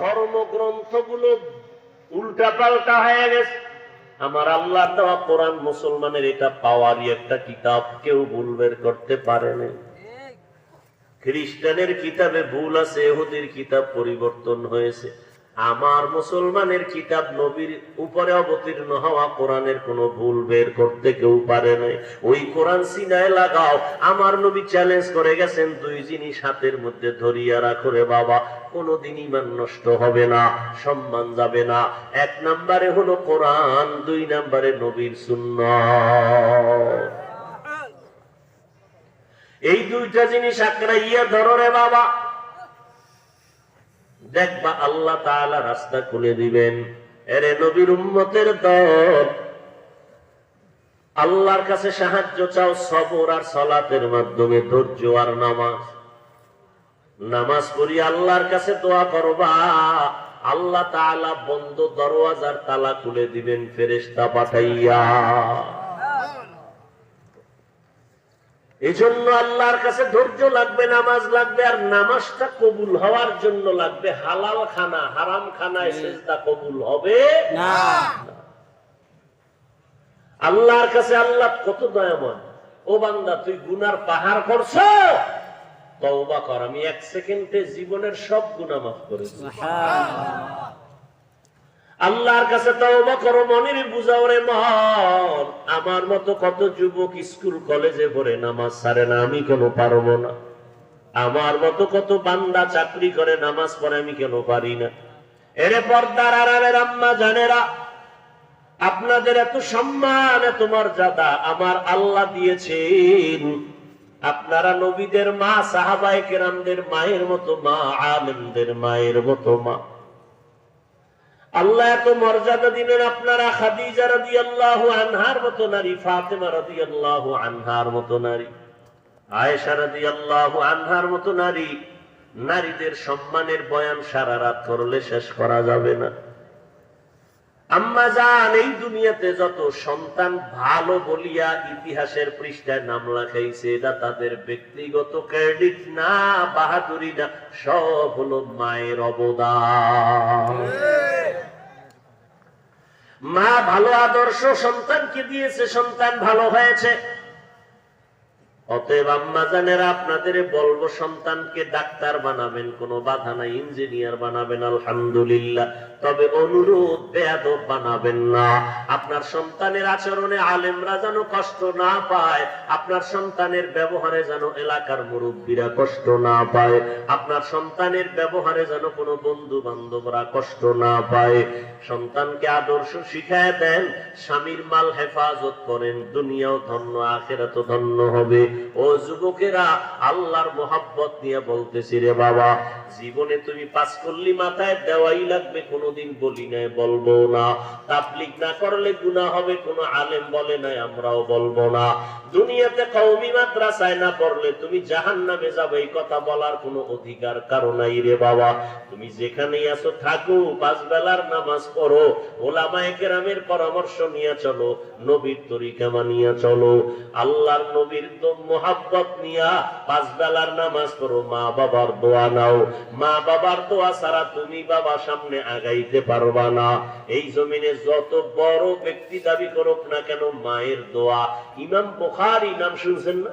ধর্মগ্রন্থগুলো উল্টা পাল্টা হয়ে গেছে। আমার আল্লাহ দেওয়া কোরআন মুসলমানের এটা পাওয়ারই একটা কিতাব, কেউ ভুল বের করতে পারে না খ্রিস্টানের কিতাবে ভুল আছে এহুদির কিতাব পরিবর্তন হয়েছে। আমার মুসলমানের কিতাব নবীর উপরে অবতীর্ণ হওয়া কোরআনের কোন ভুল বের করতে কেউ পারে নাই। ওই কোরআন সিনায় লাগাও। আমার নবী চ্যালেঞ্জ করে গেছেন, দুই জিনিস হাতের মধ্যে ধরিয়া রাখো রে বাবা। কোনদিন ইমান নষ্ট হবে না, সম্মান যাবে না। এক নম্বরে হলো কোরআন, দুই নম্বরে নবীর শূন্য এই দুইটা জিনিস আঁকড়াইয়া ধরো রে বাবা। দেখবা আল্লাহ তাআলা রাস্তা খুলে দিবেন। এরে নবীর উম্মতের দল। আল্লাহর কাছে সাহায্য চাও সবর আর সলাতের মাধ্যমে, ধৈর্য আর নামাজ। নামাজ পড়ি আল্লাহর কাছে দোয়া করবা, আল্লাহ তাআলা বন্ধ দরওয়াজার তালা খুলে দিবেন, ফেরেশতা পাঠাইয়া। এই জন্য আল্লাহর কাছে ধৈর্য লাগবে নামাজ লাগবে আর নামাজটা কবুল হওয়ার জন্য লাগবে। হালাল খানা হারাম খানায় সেজদা কবুল হবে? না। আল্লাহর কাছে আল্লাহ কত দয়াময়। ও বান্দা তুই গুনার পাহাড় করছ? তওবা কর। আমি এক সেকেন্ডে জীবনের সব গুনাহ মাফ করে দিই। আল্লাহর কাছে তওবা করো, মনের বুঝাও রে মন আমার মতো কত যুবক স্কুল, কলেজে পড়ে নামাজ ছাড়ে না, আমি কেন পারব না? আমার মতো কত বান্দা চাকরি করে, নামাজ পড়ে, আমি কেন পারি না? এরে পর্দার আড়ালের আম্মা জানেরা, আপনাদের এত সম্মান এত মর্যাদা আমার আল্লাহ দিয়েছেন। আপনারা নবীদের মা, সাহাবায়ে কেরামদের মায়ের মতো মা, আলেমদের মায়ের মতো মা। আল্লাহ এত মর্যাদা দিলেন আপনারা খাদিজা রাদিয়াল্লাহু আনহার মতো নারী, ফাতেমা রাদিয়াল্লাহু আনহার মতো নারী, আয়েশা রাদিয়াল্লাহু আনহার মতো নারী। নারীদের সম্মানের বয়ান সারা রাত করলে শেষ করা যাবে না। আম্মা জান, এই দুনিয়াতে যত সন্তান ভালো বলিয়া ইতিহাসের পৃষ্ঠায় নাম লেখাইছে এটা তাদের ব্যক্তিগত ক্রেডিট না, বাহাদুরি না, সব হলো মায়ের অবদান। মা ভালো আদর্শ সন্তানকে দিয়েছে সন্তান ভালো হয়েছে। অতএব আম্মা জানেরা, আপনাদের বলব সন্তানকে ডাক্তার বানাবেন, কোনো বাধা নাই, ইঞ্জিনিয়ার বানাবেন, আলহামদুলিল্লাহ। তবে অনুরোধ, বেয়াদব বানাবেন না। আপনার সন্তানের আচরণে আলেমরা যেন কষ্ট না পায়, আপনার সন্তানের ব্যবহারে যেন এলাকার মুরব্বীরা কষ্ট না পায়, আপনার সন্তানের ব্যবহারে যেন কোনো বন্ধু বান্ধবরা কষ্ট না পায়। সন্তানকে আদর্শ শিখায় দেন, স্বামীর মাল হেফাজত করেন, দুনিয়াও ধন্য আখেরাত ধন্য হবে। ও যুবকেরা, আল্লাহর মোহাব্বত নিয়ে বলতেছি রে বাবা, জীবনে তুমি পাস করলি মাথায় দেওয়াই লাগবে, কোনোদিন বলি নাই, বলব না। তাবলিগ না করলে গুণা হবে, কোনো আলেম বলে নাই, আমরাও বলব না। দুনিয়াতে কওমি মাদ্রাসায় না পড়লে তুমি জাহান নামে যাবে, এই কথা বলার কোনো অধিকার কারও নাই রে বাবা। তুমি যেখানেই আছো থাকো, পাঁচ বেলার নামাজ পড়ো, ওলামায়ে কেরামের পরামর্শ নিয়ে চলো, নবীর তরিকা মানিয়া চলো। আল্লাহর নবীর তো মোহাব্বত নিয়া পাঁচ বেলার নামাজ পড়ো মা বাবার দোয়া নাও। মা বাবার দোয়া ছাড়া তুমি বাবা সামনে আগাইতে পারবা না। এই জমিনে যত বড় ব্যক্তি দাবি করুক না কেন মায়ের দোয়া। ইমাম বুখারী নাম শুনছেন না?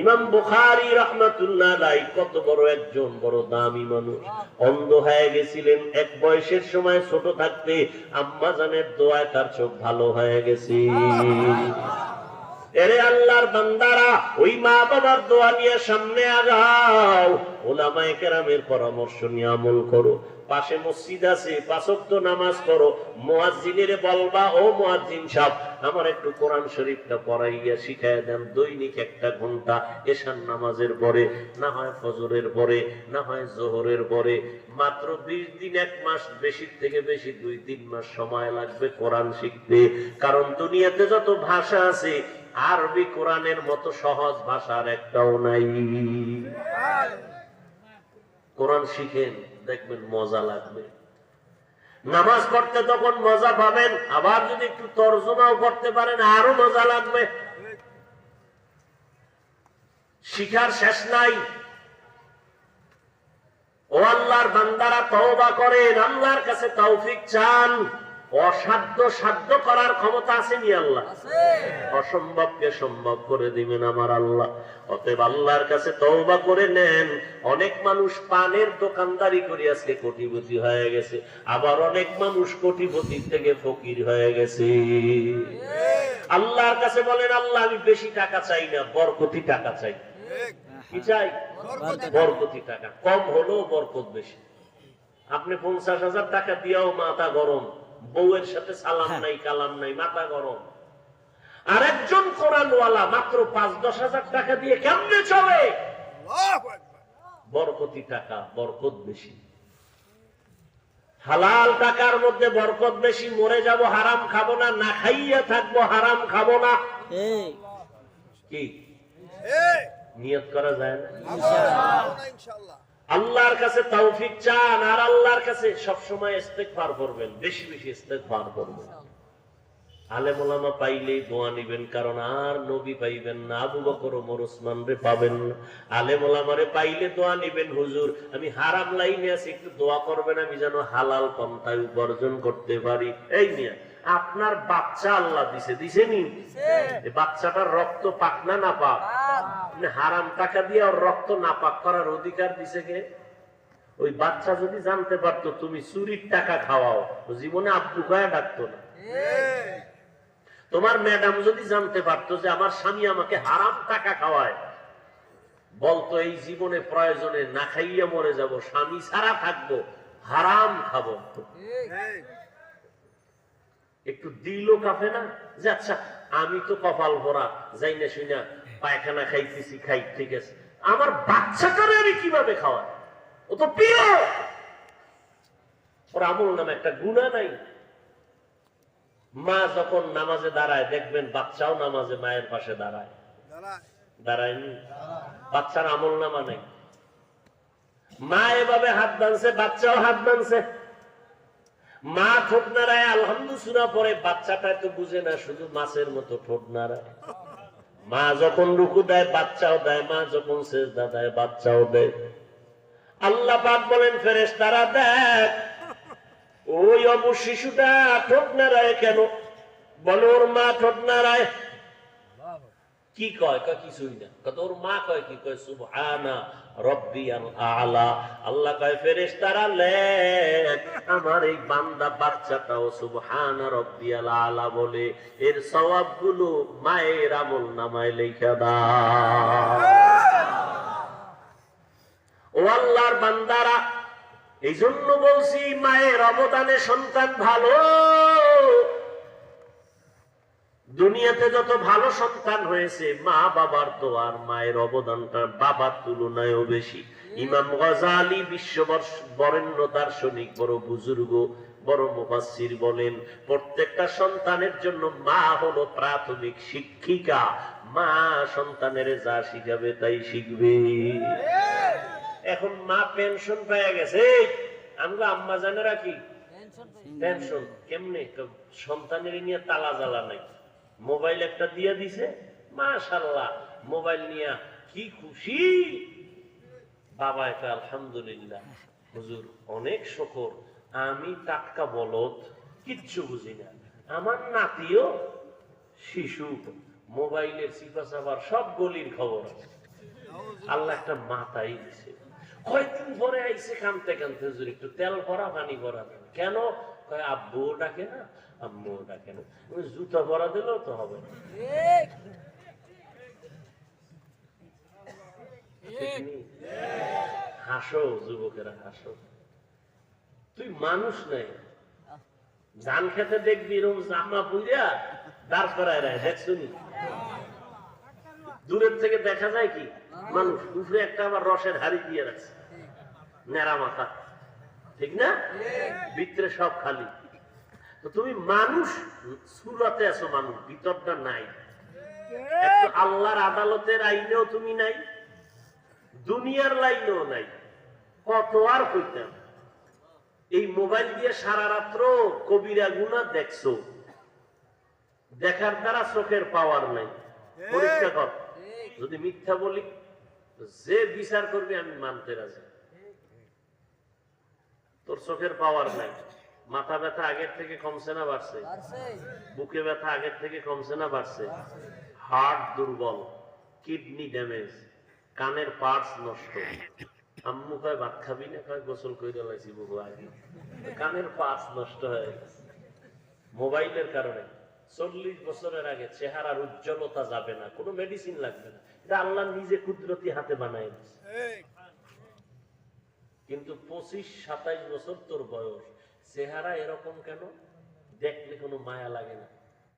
ইমাম বুখারী রহমাতুল্লাহ আলাই কত বড় একজন বড় দামি মানুষ। অন্ধ হয়ে গেছিলেন এক বয়সের সময় ছোট থাকতে আম্মা জানের দোয়ায় তার চোখ ভালো হয়ে গেছে। এরে আল্লাহর বান্দারা, ওই মা বাবার দোয়া নিয়ে সামনে আগাও। ওলামায়ে কেরামের পরামর্শ নিয়ে আমল করো। পাশে মসজিদ আছে পাঁচক্ত নামাজ করো মুয়াজ্জিনের বলবা, ও মুয়াজ্জিন সাহেব, আমার একটু কোরআন শরীফটা পড়াইয়া শিখাইয়া দেন। দৈনিক একটা ঘণ্টা এশার নামাজের পরে, না হয় ফজরের পরে, না হয় জোহরের পরে। মাত্র বিশ দিন, এক মাস বেশি থেকে বেশি দুই, তিন মাস সময় লাগবে কোরআন শিখতে। কারণ দুনিয়াতে যত ভাষা আছে আরবি কোরআনের মতো সহজ ভাষার একটাও নাই। কোরআন শিখেন, দেখবেন মজা লাগবে। নামাজ পড়তে তখন মজা পাবেন, আবার যদি একটু তর্জমাও করতে পারেন, আরও মজা লাগবে। শিখার শেষ নাই। ও আল্লাহর বান্দারা তওবা করেন, আল্লাহর কাছে তৌফিক চান। অসাধ্য সাধ্য করার ক্ষমতা আসেনি আল্লাহ। অসম্ভবকে সম্ভব করে দিবেন আমার আল্লাহ। অতএব আল্লাহর কাছে তওবা করে নেন। অনেক মানুষ পানের দোকানদারি করে আজকে কোটিপতি হয়ে গেছে। আবার অনেক মানুষ কোটিপতি থেকে ফকির হয়ে গেছে। আল্লাহর কাছে বলেন আল্লাহ আমি বেশি টাকা চাই না বরকতি টাকা চাই। কি চাই? বরকতি টাকা। কম হলেও বরকত বেশি। আপনি পঞ্চাশ হাজার টাকা দিয়াও মাথা গরম। বউয়ের সাথে সালাম নাই কালাম নাই মাথা গরম। আর একজন কোরআনওয়ালা মাত্র পাঁচ দশ হাজার টাকা দিয়ে কেমনে চলে? বরকতি টাকা বরকত বেশি। হালাল টাকার মধ্যে বরকত বেশি মরে যাব হারাম খাব না না খাইয়া থাকব হারাম খাব না। কি? নিয়ত করা যায় না। আল্লাহর কাছে তৌফিক চান আর আল্লাহর কাছে সবসময় ইস্তেগফার করবেন বেশি বেশি ইস্তেগফার করবেন। আলেম ওলামা পাইলেই দোয়া নিবেন কারণ আর নবী পাইবেন না আবু বকর ওমর ওসমান রে পাবেন না। আলেম ওলামারে পাইলে দোয়া নিবেন হুজুর আমি হারাম লাইনে আছি একটু দোয়া করবেন আমি যেন হালাল পন্থায় উপার্জন করতে পারি। এই নিয়ে আপনার বাচ্চা আল্লাহ দিছে দিছেনি? এই বাচ্চাটার রক্ত পাক না না পাক। আপনি হারাম টাকা দিয়ে ওর রক্ত নাপাক করার অধিকার দিছে কে? ওই বাচ্চা যদি জানতে পারতো তুমি চুরির টাকা খাওয়াও জীবনে আব্বু গায়ে ডাকতো না। তোমার ম্যাডাম যদি জানতে পারতো যে আমার স্বামী আমাকে হারাম টাকা খাওয়ায় বলতো এই জীবনে প্রয়োজনে না খাইয়া মরে যাব স্বামী ছাড়া থাকব হারাম খাব। একটু দিলও কাফে না? যে আচ্ছা আমি তো কপাল ভরা যাই না শুই না পায়খানা খাইতেছি খাই ঠিক আছে। আমার বাচ্চাটারে আমি কীভাবে খাওয়াই? ও তো প্রিয় ওর আমল নামে একটা গুণা নাই। মা যখন নামাজে দাঁড়ায় দেখবেন বাচ্চাও নামাজে মায়ের পাশে দাঁড়ায়। দাঁড়ায়নি? বাচ্চার আমল নামা নেই। মা এভাবে হাত বানছে বাচ্চাও হাত বানছে মা ঠোঁট নাড়ায় আলহামদু সুরা পরে বাচ্চাটা তো বুঝে না শুধু মাছের মতো ঠোঁট নাড়ায়। মা যখন রুকু দেয়, বাচ্চাও দেয়, মা যখন সেজদা দেয়, বাচ্চাও দেয়। আল্লাহ পাক বলেন ফেরেস তারা দেখ, ওই অবু শিশুটা ঠোঁট নাড়ায় কেন? বলে ওর মা ঠোঁট নাড়ায়। কি কয় কয় কিছুই না। কত ওর মা কয় কি কয়, সুবহানা রব্বি আলা আল্লাহ কয় আমার এই বান্দা বাচ্চাটাও রব্বি আলা বলে। এর সওয়াবগুলো মায়ের আমল নামায় লেখা দাও। ও আল্লাহর বান্দারা এই জন্য বলছি, মায়ের অবদানে সন্তান ভালো। দুনিয়াতে যত ভালো সন্তান হয়েছে মা বাবার তো আর মায়ের অবদানটা বাবার তুলনায়ও বেশি। ইমাম গজালি বিশ্ববর্ষ বরেণ্য দার্শনিক বড় বুজুর্গ বড় মুফাসসির বলেন প্রত্যেকটা সন্তানের জন্য মা হলো প্রাথমিক শিক্ষিকা। মা সন্তানের যা শিখাবে তাই শিখবে। এখন মা পেনশন পেয়ে গেছে। আমরা আম্মা জানে রাখি। পেনশন কেমনে? সন্তানের নিয়ে তালা জ্বালা নাই। মোবাইল একটা দিয়ে দিছে মাশাল্লাহ মোবাইল নিয়ে কি খুশি। বাবা, এটা আলহামদুলিল্লাহ। হুজুর, অনেক শকর। আমি টাটকা বলদ, কিচ্ছু বুঝি না। আমার নাতিও শিশু, মোবাইলের সিপা সাবার সব গলির খবর আল্লাহ একটা মাথাই দিছে। কয়েকদিন পরে আইসে কানতে কানতে, হুজুর, একটু তেল ভরা, পানি ভরা। কেন? কয় আব্বু ডাকে না? আম্মু ডাকে না। জুতা ভরা দিলেও তো হবে না। হাসো যুবকেরা হাসো। তুই মানুষ নাই ধান খেতে দেখবি এরকম জামা পুইরা দাঁড় করায় রায় দেখছুনি দূরের থেকে দেখা যায় কি? মানুষ উপরে একটা আবার রসের হাড়ি দিয়ে রাখছে। নেড়া মাথা। ঠিক না? ভিতরে সব খালি। তো তুমি মানুষ সুরাতে আছো মানুষ ভিতরটা নাই। আল্লাহর আদালতের আইনেও তুমি নাই দুনিয়ার লাইনেও নাই। কত আর কইতাম এই মোবাইল দিয়ে সারা রাত্র কবিরা গুনা দেখছ। দেখার দ্বারা চোখের পাওয়ার নাই। পরীক্ষা কর। যদি মিথ্যা বলি যে বিচার করবে আমি মানতে রাজি। তোর চোখের পাওয়ার নাই। মাথা ব্যথা আগের থেকে কমছে না বাড়ছে? বুকে ব্যথা আগের থেকে কমছে না বাড়ছে? হার্ট দুর্বল কিডনি ড্যামেজ কানের পার্টস নষ্ট। আম্মু কয় ভাত খাবি না? কয় গোসল করে লাইছি বহু আগে। কানের পার্টস নষ্ট হয়ে গেছে। মোবাইলের কারণে চল্লিশ বছরের আগে চেহারার উজ্জ্বলতা যাবে না। কোনো মেডিসিন লাগবে না। এটা আল্লাহ নিজে কুদরতি হাতে বানায় ঠিক। কিন্তু পঁচিশ সাতাইশ বছর তোর বয়স। চেহারা এরকম কেন? দেখলে কোনো মায়া লাগে না।